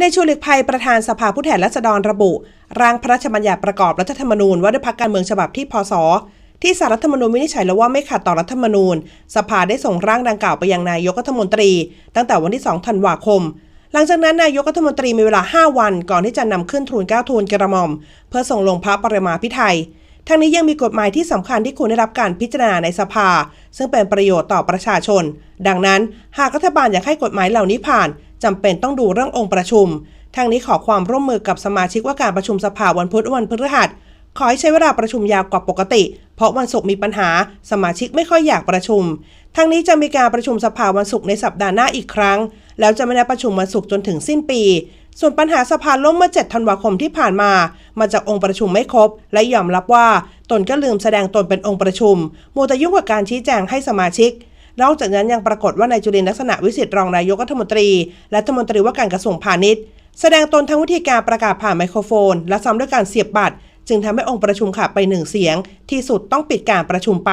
ในชูหลิกภัยประธานสภาผู้แทนราษฎรระบุ ร่างพระราชบัญญัติประกอบรัฐธรรมนูญว่าด้วยพักการเมืองฉบับที่พศที่สารรัฐธรรมนูญวินิจฉัยแล้วว่าไม่ขัดต่อรัฐธรรมนูญ สภาได้ส่งร่างดังกล่าวไปยังนายกรัฐมนตรี ตั้งแต่วันที่ 2 ธันวาคม หลังจากนั้นนายกรัฐมนตรีมีเวลา 5 วันก่อนที่จะนำขึ้นทูลเกล้าทูลกระหม่อม เพื่อส่งลงพระปรมาภิไธยทั้งนี้ยังมีกฎหมายที่สำคัญที่ควรได้รับการพิจารณาในสภา ซึ่งเป็นประโยชน์ต่อประชาชน ดังนั้น หากรัฐบาลอยากให้กฎหมายเหล่านี้ผ่าน จำเป็นต้องดูเรื่ององค์ประชุม ทั้งนี้ขอความร่วมมือกับสมาชิกว่าการประชุมสภาวันพุธวันพฤหัสขอให้ใช้เวลาประชุมยาวกว่าปกติ เพราะวันศุกร์มีปัญหา สมาชิกไม่ค่อยอยากประชุม ทั้งนี้จะมีการประชุมสภาวันศุกร์ในสัปดาห์หน้าอีกครั้ง แล้วจะไม่ได้ประชุมวันศุกร์จนถึงสิ้นปี ส่วนปัญหาสภาล่มเมื่อ 7 ธันวาคมที่ผ่านมา มาจากองค์ประชุมไม่ครบ และยอมรับว่า ตนก็ลืมแสดงตนเป็นองค์ประชุมมัวแต่ยุ่งกับการชี้แจงให้สมาชิก นอกจากนั้นยังปรากฏว่านายจุลินลักษณะวิสิทธิ์รองนายกรัฐมนตรี และรัฐมนตรีว่าการกระทรวงพาณิชย์ แสดงตนทั้งวิธีการประกาศผ่านไมโครโฟน และซ้ำด้วยการเสียบบัตร จึงทำให้องค์ประชุมขาดไปหนึ่งเสียง ที่สุดต้องปิดการประชุมไป